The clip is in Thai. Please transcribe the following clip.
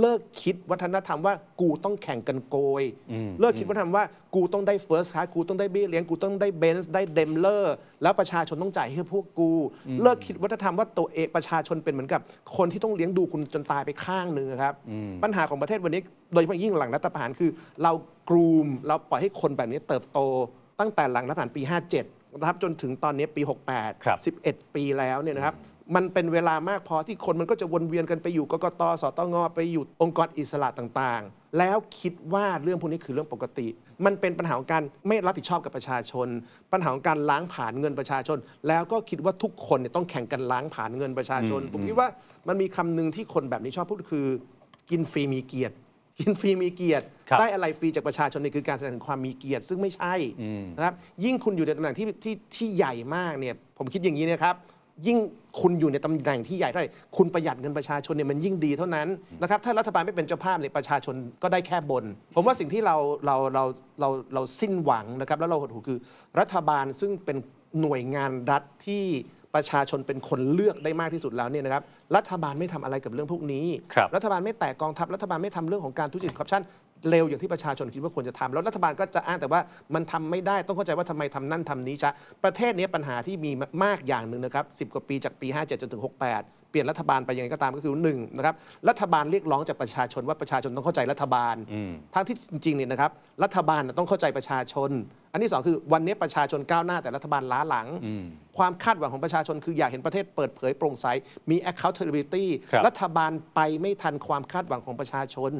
เลิกคิดวัฒนธรรมว่ากูต้องแข่งกันโกย เลิกคิดวัฒนธรรมว่ากูต้องได้เฟิร์สคลาสกูต้องได้เบี้ยเลี้ยงกูต้องได้เบนซ์ได้เดมเลอร์แล้วประชาชนต้องจ่ายให้พวกกู เลิกคิดวัฒนธรรมว่าตัวเองประชาชนเป็นเหมือนกับ คนที่ต้องเลี้ยงดูคุณจนตายไปข้างหนึ่งครับ ปัญหาของประเทศวันนี้โดยเฉพาะยิ่งหลังรัฐประหารคือ เรากรูมเราปล่อยให้คนแบบนี้เติบโต ตั้งแต่หลังรัฐประหารปี 57นะครับจนถึงตอนนี้ปี 68ครับ11 ปีแล้วเนี่ยนะครับ มันเป็นเวลามากพอที่คนมันก็จะวนเวียนกันไปอยู่กกตสตงไปอยู่องค์กรอิสระต่างๆ แล้วคิดว่าเรื่องพวกนี้คือเรื่องปกติ มันเป็นปัญหาของการไม่รับผิดชอบกับประชาชน ปัญหาของการล้างผ่านเงินประชาชน แล้วก็คิดว่าทุกคนเนี่ยต้องแข่งกันล้างผ่านเงินประชาชน ผมคิดว่ามันมีคำหนึ่งที่คนแบบนี้ชอบพูดคือ กินฟรีมีเกียรติกินฟรีมีเกียรติครับได้อะไรฟรีจากประชาชนนี่คือการแสดงถึงความมีเกียรติ ซึ่งไม่ใช่นะครับยิ่งคุณอยู่ในตำแหน่งที่ที่ที่ใหญ่มากเนี่ยผมคิดอย่างนี้นะครับ ยิ่งคุณอยู่ในตำแหน่งที่ใหญ่เท่าไหร่คุณประหยัดเงินประชาชนเนี่ยมันยิ่งดีเท่านั้นนะครับถ้ารัฐบาลไม่เป็นเจ้าภาพเนี่ยประชาชนก็ได้แค่บน ผมว่าสิ่งที่เราเราเราเราเราสิ้นหวังนะครับแล้วเราหดหู่คือ รัฐบาลซึ่งเป็นหน่วยงานรัฐที่ประชาชนเป็นคนเลือกได้มากที่สุดแล้วเนี่ยนะครับรัฐบาลไม่ทำอะไรกับเรื่องพวกนี้ครับรัฐบาลไม่แตะกองทัพรัฐบาลไม่ทำเรื่องของการทุจริตคอร์รัปชัน เร็วอย่างที่ประชาชนคิดว่าควรจะทำแล้วรัฐบาลก็จะอ้างแต่ว่ามันทำไม่ได้ต้องเข้าใจว่าทำไมทำนั่นทำนี้จ้ะประเทศนี้ปัญหาที่มีมากอย่างหนึ่งนะครับสิกว่าปีจากปี 57 จนถึง 68เปลี่ยนรัฐบาลไปยังไงก็ตามก็คือหนึ่งนะครับรัฐบาลเรียกร้องจากประชาชนว่าประชาชนต้องเข้าใจรัฐบาลทั้งที่จริงๆเนี่ยนะครับรัฐบาลน่ะต้องเข้าใจประชาชน อันที่สองคือวันนี้ประชาชนก้าวหน้าแต่รัฐบาลล้าหลัง ความคาดหวังของประชาชนคืออยากเห็นประเทศเปิดเผยโปร่งใสมี accountability ครับรัฐบาลไปไม่ทันความคาดหวังของประชาชน